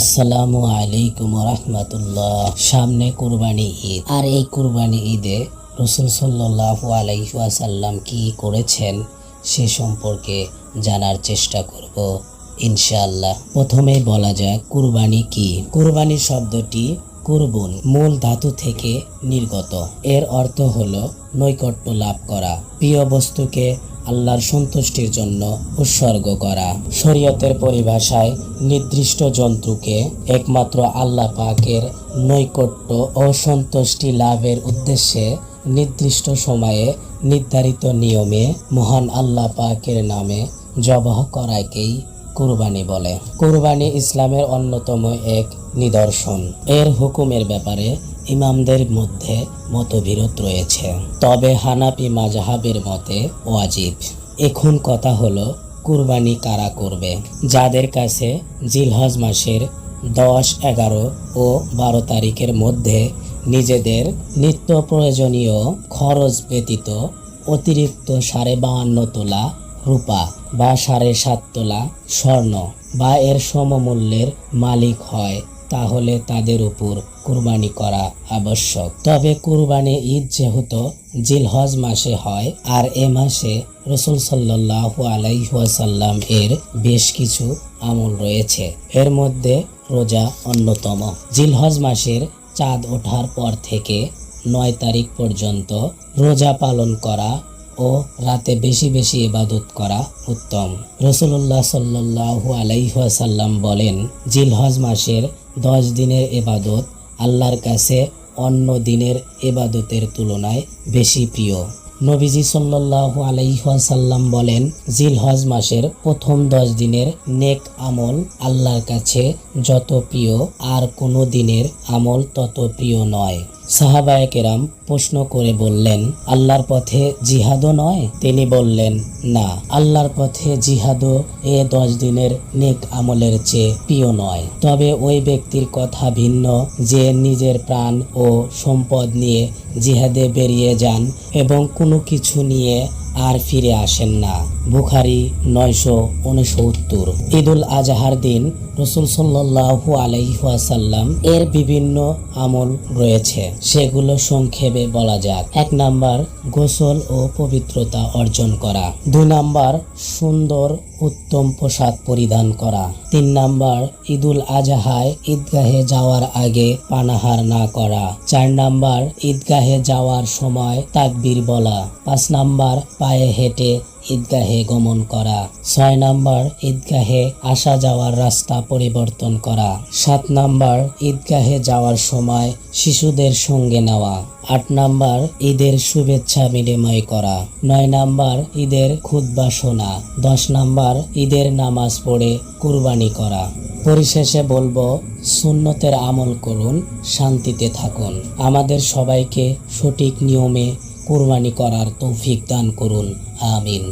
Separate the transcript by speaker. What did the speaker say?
Speaker 1: আসসালামু আলাইকুম রহমতুল্লাহ সামনে কুরবানি ঈদ। আর এই কুরবানি ঈদে রসুল সাল্লাহ আলাইসাল্লাম কি করেছেন সে সম্পর্কে জানার চেষ্টা করব, ইনশাআল্লাহ। প্রথমেই বলা যাক কুরবানি কি? কুরবানি শব্দটি কুরবুন, মূল ধাতু থেকে নির্গত। এর অর্থ হলো নৈকট্য লাভ করা। প্রিয় বস্তুকে আল্লাহর সন্তুষ্টির জন্য উৎসর্গ করা। শরীয়তের পরিভাষায় নির্দিষ্ট জন্তুকে একমাত্র আল্লাহ পাকের নৈকট্য ও সন্তুষ্টি লাভের উদ্দেশ্যে নির্দিষ্ট সময়ে নির্ধারিত নিয়মে মহান আল্লাহ পাকের নামে জবাহ করাকেই কুরবানি বলে। কুরবানি ইসলামের অন্যতম এক নিদর্শন। এর হুকুমের ব্যাপারে ইমামদের মধ্যে মতবিরোধ রয়েছে। তবে হানাপি মাজাহাবের মতে ওয়াজিব। এখন কথা হলো, কুরবানি কারা করবে? যাদের কাছে জিলহজ মাসের দশ, এগারো ও বারো তারিখের মধ্যে নিজেদের নিত্য প্রয়োজনীয় খরচ ব্যতীত অতিরিক্ত সাড়ে বাহান্ন তোলা রূপা বা সাড়ে সাত তোলা স্বর্ণ বা এর সমমূল্যের মালিক হয় তাহলে তাদের উপর কুরবানি করা আবশ্যক। তবে কুরবানি ঈদ যেহেতু জিলহজ মাসে হয়, আর এ মাসে রসুল সাল্লাহ আলাইসাল্লাম এর বেশ কিছু আমল রয়েছে। এর মধ্যে রোজা অন্যতম। জিলহজ মাসের চাঁদ ওঠার পর থেকে নয় তারিখ পর্যন্ত রোজা পালন করা ও রাতে বেশি বেশি ইবাদত করা উত্তম। রসুল্লাহ সাল্লাহ আলাইসাল্লাম বলেন, জিলহজ মাসের দশ দিনের এবাদত আল্লাহর কাছে অন্য দিনের এবাদতের তুলনায় বেশি প্রিয়। নবীজি সাল্লাহ আলাইসাল্লাম বলেন, জিলহজ মাসের প্রথম দশ দিনের নেক আমল আল্লাহর কাছে যত প্রিয়, আর কোনো দিনের আমল তত প্রিয় নয়। সাহাবায়ে কেরাম প্রশ্ন করে বললেন, আল্লাহর পথে জিহাদও নয়? তিনি বললেন, না, আল্লাহর পথে জিহাদও এ দশ দিনের নেক আমলের চেয়ে প্রিয় নয়। তবে ওই ব্যক্তির কথা ভিন্ন, যে নিজের প্রাণ ও সম্পদ নিয়ে জিহাদে বেরিয়ে যান এবং কোনো কিছু নিয়ে আর ফিরে আসেন না। বুখারি নয়শো উনসত্তর। ঈদুল আজহার দিন রসুল সাল্লাহু আলাইসাল্লাম এর বিভিন্ন আমল রয়েছে। সেগুলো সংক্ষেপে বলা যাক। এক নাম্বার, গোসল ও পবিত্রতা অর্জন করা। দুই নাম্বার, সুন্দর উত্তম পোশাক পরিধান করা। তিন নাম্বার, ঈদুল আজহায় ঈদগাহে যাওয়ার আগে পানাহার না করা। চার নাম্বার, ঈদগাহে যাওয়ার সময় তাকবির বলা। পাঁচ নাম্বার, পায়ে হেঁটে ঈদগাহে গমন করা। ছয় নাম্বার, ঈদগাহে আসা যাওয়ার রাস্তা পরিবর্তন করা। সাত নাম্বার, ঈদগাহে যাওয়ার সময় শিশুদের সঙ্গে নেওয়া। আট নাম্বার, ঈদের শুভেচ্ছা বিনিময় করা। নয় নাম্বার, ঈদের খুদ্া শোনা। দশ নাম্বার, ঈদের নামাজ পড়ে কুরবানি করা। পরিশেষে বলব, সুন্নতের আমল করুন, শান্তিতে থাকুন। আমাদের সবাইকে সঠিক নিয়মে কুরবানি করার তৌফিক দান করুন আমিন।